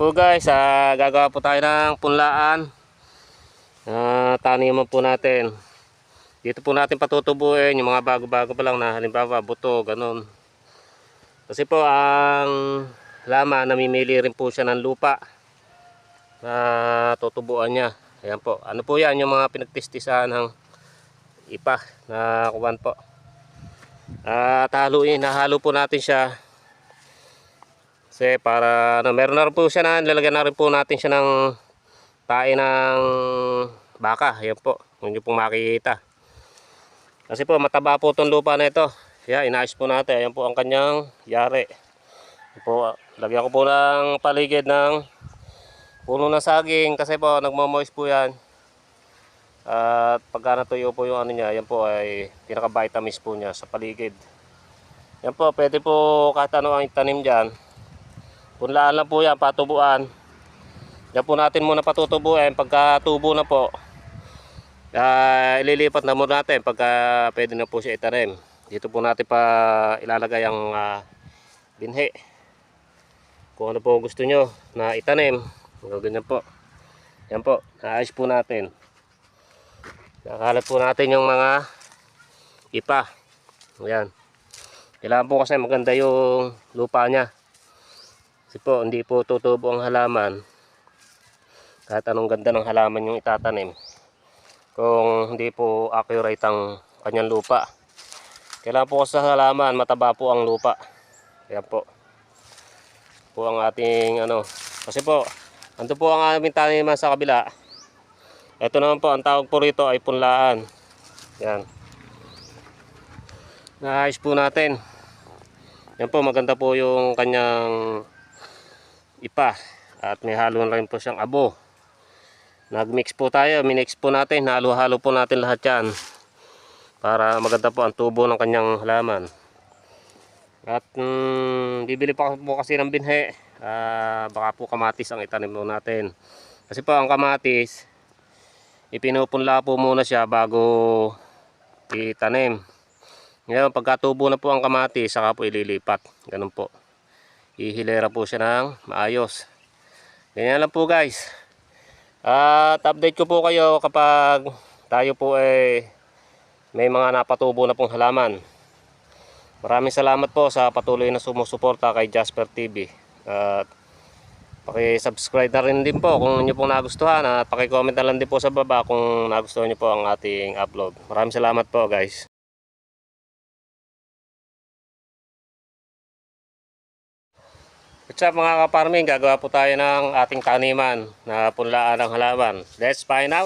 po guys, ah, gagawa po tayo ng punlaan. Uh, taniman po natin. Dito po natin patutubuin yung mga bago-bago pa lang na halimbawa buto, ganun. Kasi po ang lama namimili rin po siya ng lupa na tutubuan niya. Ayan po. Ano po yan yung mga pinagtistisahan ng ipa na kuwan po. At haluin, nahalo po natin siya kasi para ano, meron na rin po siya na lalagyan na rin po natin siya ng tae ng baka. Ayan po. Kung nyo pong makikita. Kasi po mataba po itong lupa na ito. Kaya inaayos po natin. Ayan po ang kanyang yari. Ayan po, lagyan ko po ng paligid ng puno ng saging kasi po nagmo-moist po yan. At pagka natuyo po yung ano niya, yan po ay pinaka-vitamins po niya sa paligid. Yan po, pwede po kahit ano ang itanim dyan. Punlaan lang po yan, patubuan. Yan po natin muna patutubuin. Pagka tubo na po, ah, ililipat na muna natin pagka pwede na po siya itanim. Dito po natin pa ilalagay ang ah, binhi. Kung ano po gusto nyo na itanim. Ganyan po. Yan po, naayos po natin. Nakalat po natin yung mga ipa. Ayan. Kailangan po kasi maganda yung lupa niya. Kasi po, hindi po tutubo ang halaman. Kahit anong ganda ng halaman yung itatanim. Kung hindi po accurate ang kanyang lupa. Kailangan po sa halaman, mataba po ang lupa. Ayan po. Po ang ating ano. Kasi po, ando po ang aming taniman sa kabila. Ito naman po, ang tawag po rito ay punlaan. Yan. Naayos po natin. Yan po, maganda po yung kanyang ipa. At may halo rin po siyang abo. Nagmix po tayo, minix po natin, halo-halo po natin lahat yan. Para maganda po ang tubo ng kanyang halaman. At mm, bibili pa po kasi ng binhe. Ah, baka po kamatis ang itanim po natin. Kasi po ang kamatis, ipinupunla po muna siya bago itanim. Ngayon, pagkatubo na po ang kamatis, saka po ililipat. Ganun po. Ihilera po siya ng maayos. Ganyan lang po guys. At update ko po kayo kapag tayo po ay may mga napatubo na pong halaman. Maraming salamat po sa patuloy na sumusuporta kay Jasper TV. At paki-subscribe na rin din po kung inyo pong nagustuhan at paki-comment na lang din po sa baba kung nagustuhan niyo po ang ating upload. Maraming salamat po guys. What's up mga kaparming, gagawa po tayo ng ating taniman na punlaan ng halaman. Let's find out!